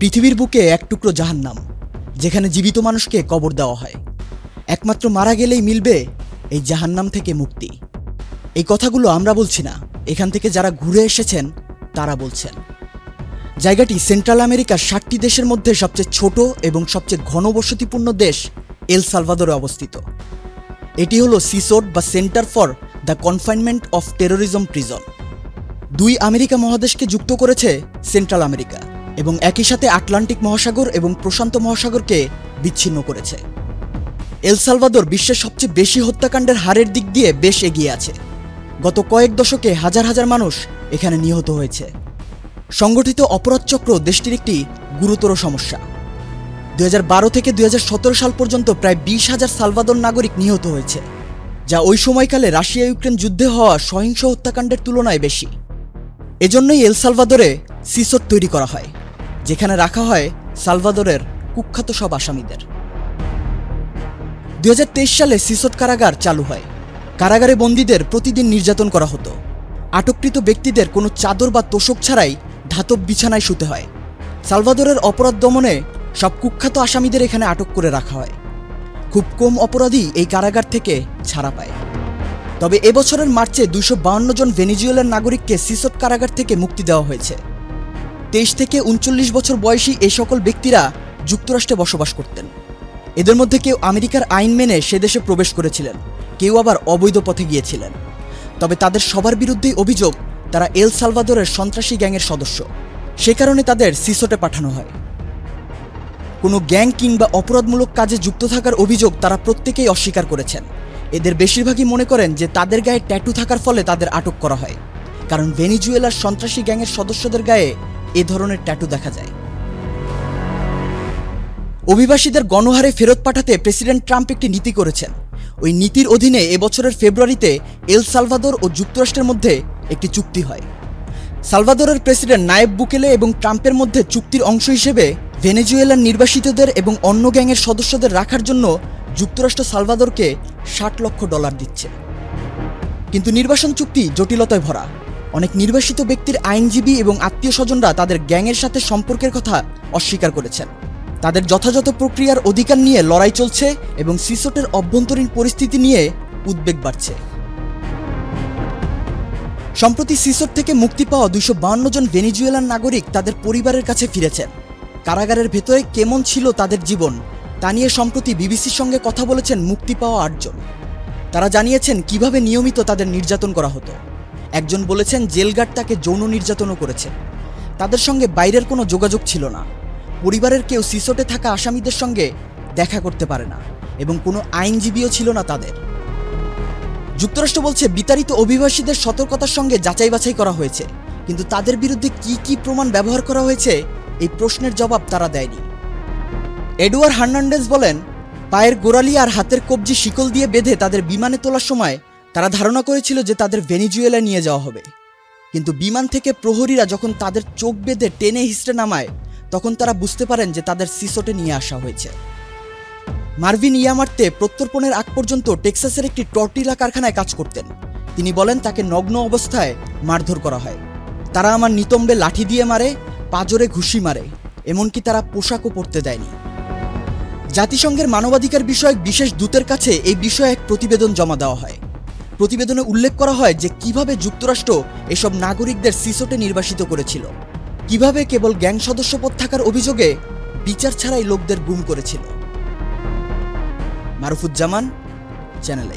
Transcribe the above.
পৃথিবীর বুকে এক টুকরো জাহান্নাম, যেখানে জীবিত মানুষকে কবর দেওয়া হয়। একমাত্র মারা গেলেই মিলবে এই জাহান্নাম থেকে মুক্তি। এই কথাগুলো আমরা বলছি না, এখান থেকে যারা ঘুরে এসেছেন, তারা বলছেন। জায়গাটি সেন্ট্রাল আমেরিকার ষাটটি দেশের মধ্যে সবচেয়ে ছোট এবং সবচেয়ে ঘনবসতিপূর্ণ দেশ এল সালভাদরে অবস্থিত। এটি হলো সিসোড বা centre for the confinement of terrorism prison. দুই আমেরিকা মহাদেশকে যুক্ত করেছে সেন্ট্রাল আমেরিকা। এবং একই সাথে আটলান্টিক মহাসাগর এবং প্রশান্ত মহাসাগরকে বিচ্ছিন্ন করেছে। এল সালভাদর বিশ্বের সবচেয়ে বেশি হত্যাকাণ্ডের হারের দিক দিয়ে বেশ এগিয়ে আছে। গত কয়েক দশকে হাজার হাজার মানুষ এখানে নিহত হয়েছে। সংগঠিত অপরাধ চক্র দেশটির একটি গুরুতর সমস্যা। দু হাজার বারো থেকে দু হাজার সতেরো সাল পর্যন্ত প্রায় বিশ হাজার সালভাদর নাগরিক নিহত হয়েছে, যা ওই সময়কালে রাশিয়া ইউক্রেন যুদ্ধে হওয়া সহিংস হত্যাকাণ্ডের তুলনায় বেশি। এজন্যই এল সালভাদরে সিসোট তৈরি করা হয়। যেখানে রাখা হয় সালভাদরের কুখ্যাত সব আসামিদের। দু হাজার তেইশ সালে সিসোট কারাগার চালু হয়। কারাগারে বন্দীদের প্রতিদিন নির্যাতন করা হতো। আটককৃত ব্যক্তিদের কোনো চাদর বা তোষক ছাড়াই ধাতব বিছানায় শুতে হয়। সালভাদরের অপরাধ দমনে সব কুখ্যাত আসামিদের এখানে আটক করে রাখা হয়। খুব কম অপরাধী এই কারাগার থেকে ছাড়া পায়। তবে এবছরের মার্চে দুশো জন ভেনিজুয়েলের নাগরিককে সিসোট কারাগার থেকে মুক্তি দেওয়া হয়েছে। তেইশ থেকে উনচল্লিশ বছর বয়সী এই সকল ব্যক্তিরা যুক্তরাষ্ট্রে বসবাস করতেন। এদের মধ্যে কেউ আমেরিকার আইন মেনে সে দেশে প্রবেশ করেছিলেন, কেউ আবার অবৈধ পথে গিয়েছিলেন। তবে তাদের সবার বিরুদ্ধেই অভিযোগ, তারা এল সালভাদরের সন্ত্রাসী গ্যাংয়ের সদস্য। সে কারণে তাদের সিসোটে পাঠানো হয়। কোনো গ্যাং কিংবা অপরাধমূলক কাজে যুক্ত থাকার অভিযোগ তারা প্রত্যেকেই অস্বীকার করেছেন। এদের বেশিরভাগই মনে করেন যে তাদের গায়ে ট্যাটু থাকার ফলে তাদের আটক করা হয়। কারণ ভেনিজুয়েলার সন্ত্রাসী গ্যাংয়ের সদস্যদের গায়ে এ ধরনের ট্যাটু দেখা যায়। অভিবাসীদের গণহারে ফেরত পাঠাতে প্রেসিডেন্ট ট্রাম্প একটি নীতি করেছেন। ওই নীতির অধীনে এবছরের ফেব্রুয়ারিতে এল সালভাদর ও যুক্তরাষ্ট্রের মধ্যে একটি চুক্তি হয়। সালভাদরের প্রেসিডেন্ট নায়েব বুকেলে এবং ট্রাম্পের মধ্যে চুক্তির অংশ হিসেবে ভেনেজুয়েলার নির্বাসিতদের এবং অন্য গ্যাংয়ের সদস্যদের রাখার জন্য যুক্তরাষ্ট্র সালভাদরকে ষাট লক্ষ ডলার দিচ্ছে। কিন্তু নির্বাসন চুক্তি জটিলতায় ভরা। অনেক নির্বাসিত ব্যক্তির আইনজীবী এবং আত্মীয় স্বজনরা তাদের গ্যাংয়ের সাথে সম্পর্কের কথা অস্বীকার করেছেন। তাদের যথাযথ প্রক্রিয়ার অধিকার নিয়ে লড়াই চলছে এবং সিসোটের অভ্যন্তরীণ পরিস্থিতি নিয়ে উদ্বেগ বাড়ছে। সম্প্রতি সিসোট থেকে মুক্তি পাওয়া দুইশো জন ভেনিজুয়েলার নাগরিক তাদের পরিবারের কাছে ফিরেছেন। কারাগারের ভেতরে কেমন ছিল তাদের জীবন, তা নিয়ে সম্প্রতি বিবিসির সঙ্গে কথা বলেছেন মুক্তি পাওয়া আটজন। তারা জানিয়েছেন কীভাবে নিয়মিত তাদের নির্যাতন করা হতো। একজন বলেছেন জেলগার্ড তাকে যৌন নির্যাতনও করেছে। তাদের সঙ্গে বাইরের কোনো যোগাযোগ ছিল না। পরিবারের কেউ সিসোটে থাকা আসামিদের সঙ্গে দেখা করতে পারে না এবং কোনো আইনজীবীও ছিল না তাদের। যুক্তরাষ্ট্র বলছে, বিতাড়িত অভিবাসীদের সতর্কতার সঙ্গে যাচাই বাছাই করা হয়েছে। কিন্তু তাদের বিরুদ্ধে কি কি প্রমাণ ব্যবহার করা হয়েছে, এই প্রশ্নের জবাব তারা দেয়নি। এডওয়ার হার্নান্ডেজ বলেন, পায়ের গোড়ালি আর হাতের কবজি শিকল দিয়ে বেঁধে তাদের বিমানে তোলার সময় তারা ধারণা করেছিল যে তাদের ভেনিজুয়েলা নিয়ে যাওয়া হবে। কিন্তু বিমান থেকে প্রহরীরা যখন তাদের চোখ বেঁধে টেনে হিস্টে নামায়, তখন তারা বুঝতে পারেন যে তাদের সিসোটে নিয়ে আসা হয়েছে। মার্ভিন ইয়ামার্তে প্রত্যর্পণের আগ পর্যন্ত টেক্সাসের একটি টর্টিলা কারখানায় কাজ করতেন। তিনি বলেন, তাকে নগ্ন অবস্থায় মারধর করা হয়। তারা আমার নিতম্বে লাঠি দিয়ে মারে, পাজরে ঘুষি মারে, এমনকি তারা পোশাকও পরতে দেয়নি। জাতিসংঘের মানবাধিকার বিষয়ক বিশেষ দূতের কাছে এই বিষয়ে এক প্রতিবেদন জমা দেওয়া হয়। প্রতিবেদনে উল্লেখ করা হয় যে কীভাবে যুক্তরাষ্ট্র এসব নাগরিকদের সিসোটে নির্বাসিত করেছিল। কীভাবে কেবল গ্যাং সদস্য পদ থাকার অভিযোগে বিচার ছাড়াই লোকদের গুম করেছিল। মারুফুজ্জামান, চ্যানেল